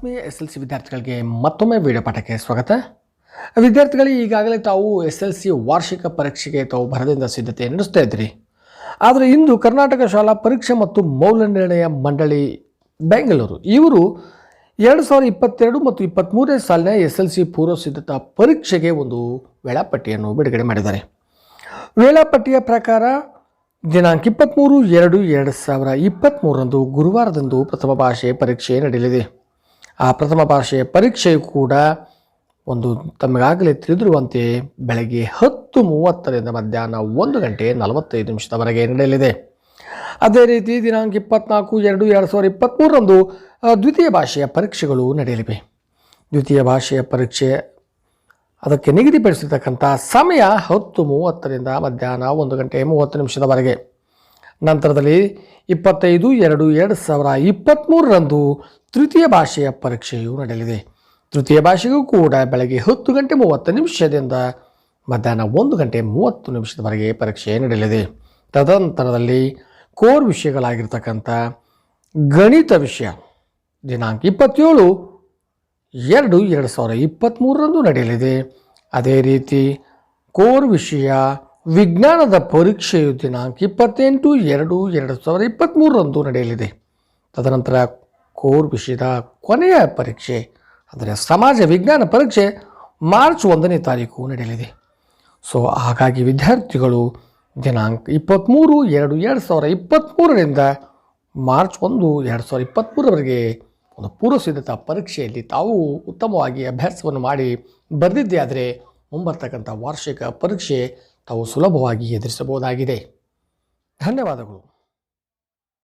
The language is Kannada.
ಆತ್ಮೀಯ ಎಸ್ ಎಲ್ ಸಿ ವಿದ್ಯಾರ್ಥಿಗಳಿಗೆ ಮತ್ತೊಮ್ಮೆ ವಿಡಿಯೋ ಪಾಠಕ್ಕೆ ಸ್ವಾಗತ. ವಿದ್ಯಾರ್ಥಿಗಳಿಗೆ ಈಗಾಗಲೇ ತಾವು ಎಸ್ ಎಲ್ ಸಿ ವಾರ್ಷಿಕ ಪರೀಕ್ಷೆಗೆ ತಾವು ಭರದಿಂದ ಸಿದ್ಧತೆ ನಡೆಸ್ತಾ ಇದ್ರಿ ಆದರೆ ಇಂದು ಕರ್ನಾಟಕ ಶಾಲಾ ಪರೀಕ್ಷೆ ಮತ್ತು ಮೌಲ್ಯ ನಿರ್ಣಯ ಮಂಡಳಿ ಬೆಂಗಳೂರು, ಇವರು ಎರಡು ಸಾವಿರದ ಇಪ್ಪತ್ತೆರಡು ಮತ್ತು ಇಪ್ಪತ್ತ್ಮೂರನೇ ಸಾಲಿನ ಎಸ್ ಎಲ್ ಸಿ ಪೂರ್ವ ಸಿದ್ಧತಾ ಪರೀಕ್ಷೆಗೆ ಒಂದು ವೇಳಾಪಟ್ಟಿಯನ್ನು ಬಿಡುಗಡೆ ಮಾಡಿದ್ದಾರೆ. ವೇಳಾಪಟ್ಟಿಯ ಪ್ರಕಾರ, ದಿನಾಂಕ ಇಪ್ಪತ್ತ್ಮೂರು ಎರಡು ಎರಡು ಸಾವಿರ ಇಪ್ಪತ್ತ್ಮೂರರಂದು ಗುರುವಾರದಂದು ಪ್ರಥಮ ಭಾಷೆ ಪರೀಕ್ಷೆ ನಡೆಯಲಿದೆ. ಆ ಪ್ರಥಮ ಭಾಷೆಯ ಪರೀಕ್ಷೆಯು ಕೂಡ ಒಂದು ತಮಗಾಗಲೇ ತಿಳಿದಿರುವಂತೆ ಬೆಳಗ್ಗೆ ಹತ್ತು ಮೂವತ್ತರಿಂದ ಮಧ್ಯಾಹ್ನ ಒಂದು ಗಂಟೆ ನಲವತ್ತೈದು ನಿಮಿಷದವರೆಗೆ ನಡೆಯಲಿದೆ. ಅದೇ ರೀತಿ ದಿನಾಂಕ ಇಪ್ಪತ್ನಾಲ್ಕು, ಎರಡು ಎರಡು ಸಾವಿರದ ಇಪ್ಪತ್ತ್ಮೂರರಂದು ದ್ವಿತೀಯ ಭಾಷೆಯ ಪರೀಕ್ಷೆಗಳು ನಡೆಯಲಿವೆ. ದ್ವಿತೀಯ ಭಾಷೆಯ ಪರೀಕ್ಷೆ ಅದಕ್ಕೆ ನಿಗದಿಪಡಿಸಿರ್ತಕ್ಕಂಥ ಸಮಯ ಹತ್ತು ಮೂವತ್ತರಿಂದ ಮಧ್ಯಾಹ್ನ ಒಂದು ಗಂಟೆ ಮೂವತ್ತು ನಿಮಿಷದವರೆಗೆ. ನಂತರದಲ್ಲಿ ಇಪ್ಪತ್ತೈದು, ಎರಡು ಎರಡು ಸಾವಿರ ಇಪ್ಪತ್ತ್ಮೂರರಂದು ತೃತೀಯ ಭಾಷೆಯ ಪರೀಕ್ಷೆಯು ನಡೆಯಲಿದೆ. ತೃತೀಯ ಭಾಷೆಗೂ ಕೂಡ ಬೆಳಗ್ಗೆ ಹತ್ತು ಗಂಟೆ ಮೂವತ್ತು ನಿಮಿಷದಿಂದ ಮಧ್ಯಾಹ್ನ ಒಂದು ಗಂಟೆ ಮೂವತ್ತು ನಿಮಿಷದವರೆಗೆ ಪರೀಕ್ಷೆ ನಡೆಯಲಿದೆ. ತದನಂತರದಲ್ಲಿ ಕೋರ್ ವಿಷಯಗಳಾಗಿರ್ತಕ್ಕಂಥ ಗಣಿತ ವಿಷಯ, ದಿನಾಂಕ ಇಪ್ಪತ್ತೇಳು, ಎರಡು ಎರಡು ಸಾವಿರ ಇಪ್ಪತ್ತ್ಮೂರರಂದು ನಡೆಯಲಿದೆ. ಅದೇ ರೀತಿ ಕೋರ್ ವಿಷಯ ವಿಜ್ಞಾನದ ಪರೀಕ್ಷೆಯು ದಿನಾಂಕ ಇಪ್ಪತ್ತೆಂಟು ಎರಡು ಎರಡು ಸಾವಿರದ ಇಪ್ಪತ್ತ್ಮೂರರಂದು ನಡೆಯಲಿದೆ. ತದನಂತರ ಕೋರ್ ವಿಷಯದ ಕೊನೆಯ ಪರೀಕ್ಷೆ, ಅಂದರೆ ಸಮಾಜ ವಿಜ್ಞಾನ ಪರೀಕ್ಷೆ, ಮಾರ್ಚ್ ಒಂದನೇ ತಾರೀಕು ನಡೆಯಲಿದೆ. ಸೊ, ಹಾಗಾಗಿ ವಿದ್ಯಾರ್ಥಿಗಳು ದಿನಾಂಕ ಇಪ್ಪತ್ತ್ಮೂರು ಎರಡು ಎರಡು ಸಾವಿರ ಇಪ್ಪತ್ತ್ಮೂರರಿಂದ ಮಾರ್ಚ್ ಒಂದು ಎರಡು ಸಾವಿರದ ಇಪ್ಪತ್ತ್ಮೂರವರೆಗೆ ಒಂದು ಪೂರ್ವ ಸಿದ್ಧತಾ ಪರೀಕ್ಷೆಯಲ್ಲಿ ತಾವು ಉತ್ತಮವಾಗಿ ಅಭ್ಯಾಸವನ್ನು ಮಾಡಿ ಬರೆದಿದ್ದೇ. ಆದರೆ ಮುಂಬರ್ತಕ್ಕಂಥ ವಾರ್ಷಿಕ ಪರೀಕ್ಷೆ ತಾವು ಸುಲಭವಾಗಿ ಎದುರಿಸಬಹುದಾಗಿದೆ. ಧನ್ಯವಾದಗಳು.